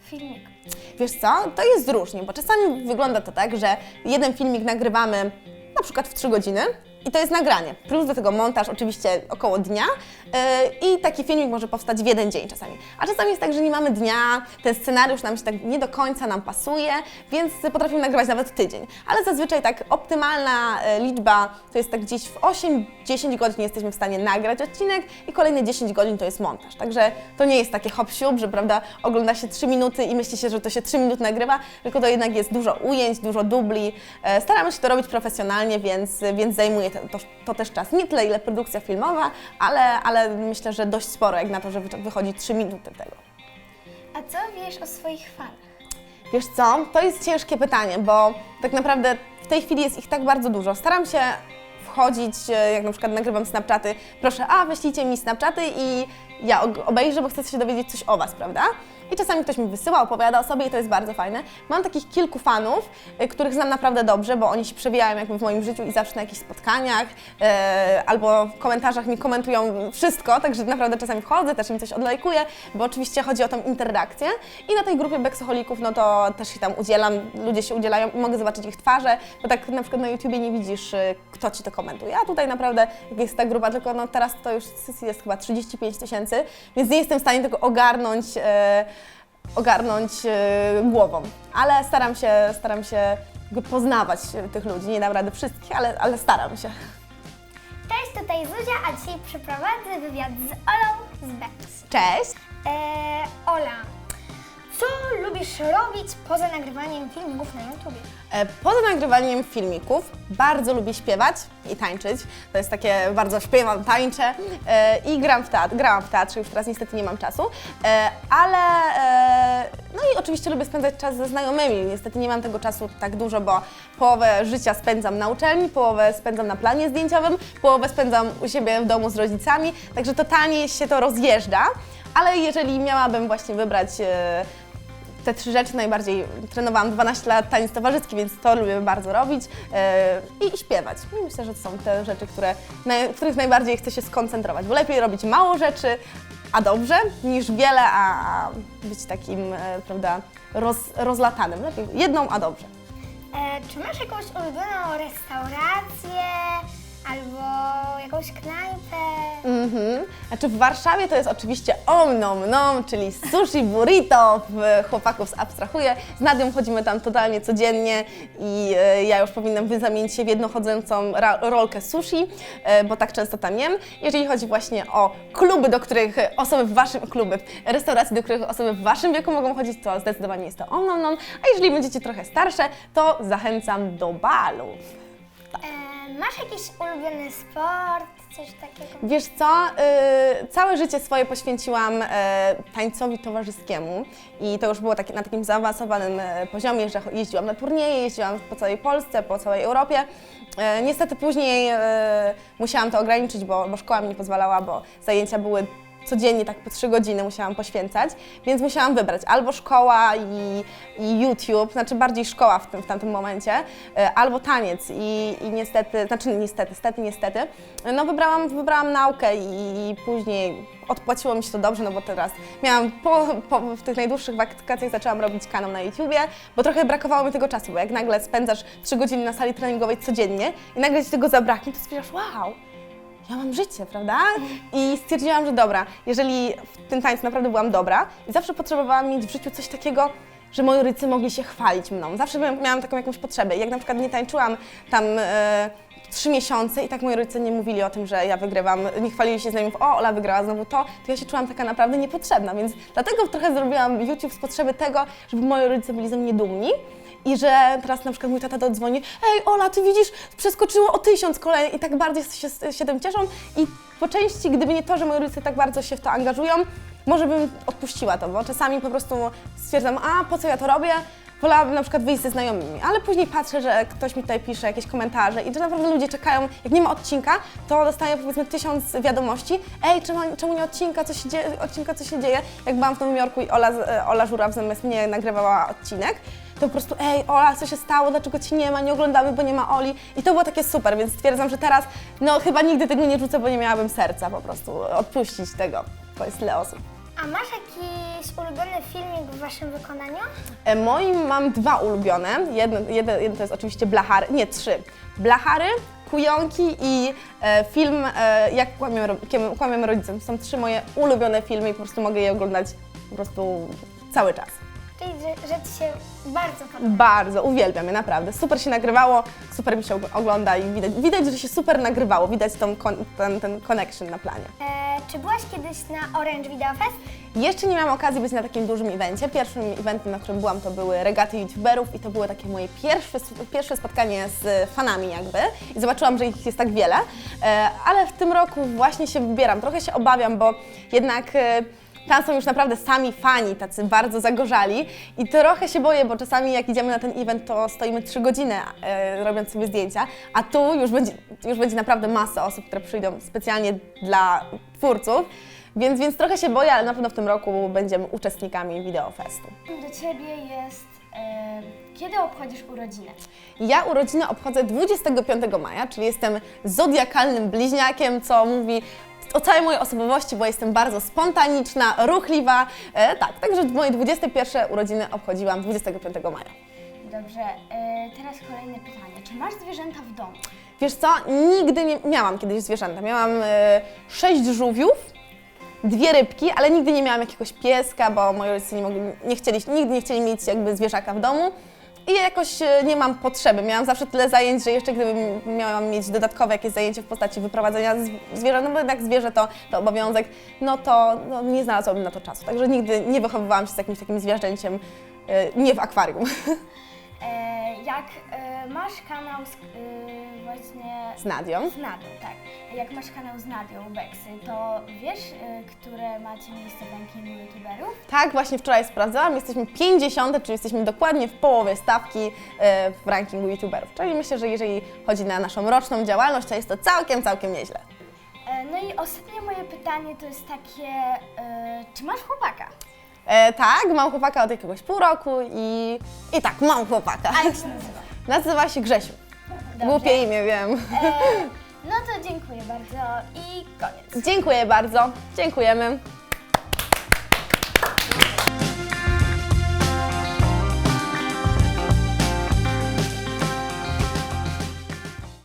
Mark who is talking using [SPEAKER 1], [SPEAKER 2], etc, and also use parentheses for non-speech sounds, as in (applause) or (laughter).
[SPEAKER 1] filmiku?
[SPEAKER 2] Wiesz co, to jest różnie, bo czasami wygląda to tak, że jeden filmik nagrywamy na przykład w 3 godziny i to jest nagranie. Plus do tego montaż oczywiście około dnia yy, i taki filmik może powstać w jeden dzień czasami. A czasami jest tak, że nie mamy dnia, ten scenariusz nam się tak nie do końca nam pasuje, więc potrafimy nagrywać nawet tydzień. Ale zazwyczaj tak optymalna e, liczba to jest tak gdzieś w 8-10 godzin jesteśmy w stanie nagrać odcinek i kolejne 10 godzin to jest montaż. Także to nie jest takie hop że prawda, ogląda się 3 minuty i myśli się, że to się 3 minuty nagrywa, tylko to jednak jest dużo ujęć, dużo dubli. E, Staramy się to robić profesjonalnie, więc, więc zajmuje to, to, to też czas. Nie tyle, ile produkcja filmowa, ale, ale myślę, że dość sporo jak na to, że wy- wychodzi 3 minuty tego.
[SPEAKER 1] A co wiesz o swoich fanach?
[SPEAKER 2] Wiesz co, to jest ciężkie pytanie, bo tak naprawdę w tej chwili jest ich tak bardzo dużo. Staram się wchodzić, e, jak na przykład nagrywam Snapchaty, proszę, a wyślijcie mi Snapchaty i ja obejrzę, bo chcę się dowiedzieć coś o Was, prawda? I czasami ktoś mi wysyła, opowiada o sobie i to jest bardzo fajne. Mam takich kilku fanów, y, których znam naprawdę dobrze, bo oni się przewijają jakby w moim życiu i zawsze na jakichś spotkaniach e, albo w komentarzach mi komentują wszystko, także naprawdę czasami wchodzę, też im coś odlajkuję, bo oczywiście chodzi o tą interakcję. I na tej grupie Beksoholików, no to też się tam udzielam, ludzie się udzielają i mogę zobaczyć ich twarze, bo tak na przykład na YouTubie nie widzisz, y, kto Ci to komentuje. A tutaj naprawdę jest ta grupa, tylko no teraz to już jest chyba 35 tysięcy, więc nie jestem w stanie tego ogarnąć, e, ogarnąć e, głową. Ale staram się, staram się jakby poznawać e, tych ludzi. Nie dam rady wszystkich, ale, ale staram się.
[SPEAKER 1] Cześć, tutaj Zuzia, a dzisiaj przeprowadzę wywiad z Olą z Bex.
[SPEAKER 2] Cześć!
[SPEAKER 1] Eee, Ola, co lubisz robić poza nagrywaniem filmików na YouTubie?
[SPEAKER 2] E, Poza nagrywaniem filmików bardzo lubię śpiewać i tańczyć. To jest takie bardzo śpiewam, tańczę e, i gram w teatr. Grałam w teatrze, już teraz niestety nie mam czasu, e, ale e, no i oczywiście lubię spędzać czas ze znajomymi. Niestety nie mam tego czasu tak dużo, bo połowę życia spędzam na uczelni, połowę spędzam na planie zdjęciowym, połowę spędzam u siebie w domu z rodzicami, także totalnie się to rozjeżdża. Ale jeżeli miałabym właśnie wybrać e, te trzy rzeczy najbardziej trenowałam 12 lat taniec towarzyski, więc to lubię bardzo robić yy, i śpiewać. I myślę, że to są te rzeczy, które, w których najbardziej chcę się skoncentrować, bo lepiej robić mało rzeczy, a dobrze, niż wiele, a być takim, e, prawda, roz, rozlatanym. Lepiej jedną, a dobrze.
[SPEAKER 1] Eee, czy masz jakąś ulubioną restaurację albo jakąś knajpę?
[SPEAKER 2] Mhm. Znaczy w Warszawie to jest oczywiście om nom nom, czyli sushi burrito, chłopaków zabstrahuję. Z Nadią chodzimy tam totalnie codziennie i e, ja już powinnam wy- zamienić się w jednochodzącą ra- rolkę sushi, e, bo tak często tam jem. Jeżeli chodzi właśnie o kluby, do których osoby w waszym, kluby, restauracje, do których osoby w waszym wieku mogą chodzić, to zdecydowanie jest to om nom nom, a jeżeli będziecie trochę starsze, to zachęcam do balów.
[SPEAKER 1] Eee, masz jakiś ulubiony sport, coś takiego?
[SPEAKER 2] Wiesz co, y, całe życie swoje poświęciłam y, tańcowi towarzyskiemu i to już było taki, na takim zaawansowanym y, poziomie, że jeździłam na turnieje, jeździłam po całej Polsce, po całej Europie. Niestety później musiałam to ograniczyć, bo, bo szkoła mi nie pozwalała, bo zajęcia były codziennie tak po trzy godziny musiałam poświęcać, więc musiałam wybrać albo szkoła i, i YouTube, znaczy bardziej szkoła w, tym, w tamtym momencie, e, albo taniec i, i niestety, znaczy niestety, stety, niestety, no wybrałam, wybrałam naukę i, i później odpłaciło mi się to dobrze, no bo teraz miałam, po, po, w tych najdłuższych wakacjach zaczęłam robić kanał na YouTubie, bo trochę brakowało mi tego czasu, bo jak nagle spędzasz trzy godziny na sali treningowej codziennie i nagle ci tego zabraknie, to stwierdzasz, wow, ja mam życie, prawda? I stwierdziłam, że dobra, jeżeli w tym tańcu naprawdę byłam dobra i zawsze potrzebowałam mieć w życiu coś takiego, że moi rodzice mogli się chwalić mną. Zawsze miałam, taką jakąś potrzebę. Jak na przykład nie tańczyłam tam e, trzy miesiące i tak moi rodzice nie mówili o tym, że ja wygrywam, nie chwalili się z nami, o Ola wygrała znowu to, to ja się czułam taka naprawdę niepotrzebna, więc dlatego trochę zrobiłam YouTube z potrzeby tego, żeby moi rodzice byli ze mnie dumni. I że teraz na przykład mój tata dodzwoni, ej Ola, ty widzisz, przeskoczyło o tysiąc kolejnych i tak bardzo się, się tym cieszą. I po części, gdyby nie to, że moi rodzice tak bardzo się w to angażują, może bym odpuściła to, bo czasami po prostu stwierdzam, a po co ja to robię, wolałabym na przykład wyjść ze znajomymi, ale później patrzę, że ktoś mi tutaj pisze jakieś komentarze i że naprawdę ludzie czekają, jak nie ma odcinka, to dostaję powiedzmy tysiąc wiadomości, ej, czemu, czemu nie odcinka, co się dzieje, odcinka, co się dzieje, jak byłam w Nowym Jorku i Ola, e, Ola Żuraw zamiast mnie nagrywała odcinek, to po prostu, ej, Ola, co się stało, dlaczego Ci nie ma, nie oglądamy, bo nie ma Oli. I to było takie super, więc stwierdzam, że teraz, no chyba nigdy tego nie rzucę, bo nie miałabym serca po prostu odpuścić tego. To jest tyle osób.
[SPEAKER 1] A masz jakiś ulubiony filmik w waszym wykonaniu?
[SPEAKER 2] E, Moim mam dwa ulubione. Jeden to jest oczywiście Blachary, nie trzy. Blachary, Kujonki i e, film e, Jak kłamiemy, ro- kiem- kłamiemy rodzicom. To są trzy moje ulubione filmy i po prostu mogę je oglądać po prostu cały czas.
[SPEAKER 1] Czyli, że, że ci się bardzo podoba.
[SPEAKER 2] Bardzo, uwielbiam je, naprawdę. Super się nagrywało, super mi się og- ogląda i widać, widać że się super nagrywało, widać tą, kon- ten, ten connection na planie.
[SPEAKER 1] E, czy byłaś kiedyś na Orange Video Fest?
[SPEAKER 2] Jeszcze nie miałam okazji być na takim dużym evencie. Pierwszym eventem, na którym byłam, to były regaty youtuberów i to było takie moje pierwsze, pierwsze spotkanie z fanami jakby. I zobaczyłam, że ich jest tak wiele, e, ale w tym roku właśnie się wybieram. Trochę się obawiam, bo jednak e, tam są już naprawdę sami fani, tacy bardzo zagorzali i trochę się boję, bo czasami jak idziemy na ten event, to stoimy trzy godziny e, robiąc sobie zdjęcia, a tu już będzie, już będzie naprawdę masa osób, które przyjdą specjalnie dla twórców. Więc, więc trochę się boję, ale na pewno w tym roku będziemy uczestnikami Videofestu.
[SPEAKER 3] Do ciebie jest. E, kiedy obchodzisz urodziny?
[SPEAKER 2] Ja urodziny obchodzę 25 maja, czyli jestem zodiakalnym bliźniakiem, co mówi o całej mojej osobowości, bo jestem bardzo spontaniczna, ruchliwa. E, tak, także moje 21 urodziny obchodziłam 25 maja.
[SPEAKER 3] Dobrze, e, teraz kolejne pytanie. Czy masz zwierzęta w domu?
[SPEAKER 2] Wiesz co, nigdy nie miałam kiedyś zwierzęta. Miałam e, sześć żółwiów, dwie rybki, ale nigdy nie miałam jakiegoś pieska, bo moi rodzice nie, mogli, nie chcieli, nigdy nie chcieli mieć jakby zwierzaka w domu. I ja jakoś e, nie mam potrzeby. Miałam zawsze tyle zajęć, że jeszcze gdybym miała mieć dodatkowe jakieś zajęcie w postaci wyprowadzenia z- zwierząt, no bo jednak zwierzę to, to obowiązek, no to no, nie znalazłabym na to czasu. Także nigdy nie wychowywałam się z jakimś takim zwierzęciem, e, nie w akwarium. (laughs)
[SPEAKER 3] E, jak e, masz kanał z, e, właśnie
[SPEAKER 2] Z Nadią.
[SPEAKER 3] z Nadią, tak. Jak masz kanał z Nadią Beksy, to wiesz, e, które macie miejsce w rankingu youtuberów?
[SPEAKER 2] Tak, właśnie wczoraj sprawdzałam. Jesteśmy 50, czyli jesteśmy dokładnie w połowie stawki e, w rankingu youtuberów. Czyli myślę, że jeżeli chodzi na naszą roczną działalność, to jest to całkiem, całkiem nieźle.
[SPEAKER 3] E, no i ostatnie moje pytanie to jest takie, e, czy masz chłopaka?
[SPEAKER 2] E, tak, mam chłopaka od jakiegoś pół roku i, i tak, mam chłopaka.
[SPEAKER 3] A jak się nazywa? (laughs)
[SPEAKER 2] Nazywa się Grzesiu. Głupie imię, wiem.
[SPEAKER 3] E, no to dziękuję bardzo i koniec.
[SPEAKER 2] Dziękuję bardzo. Dziękujemy.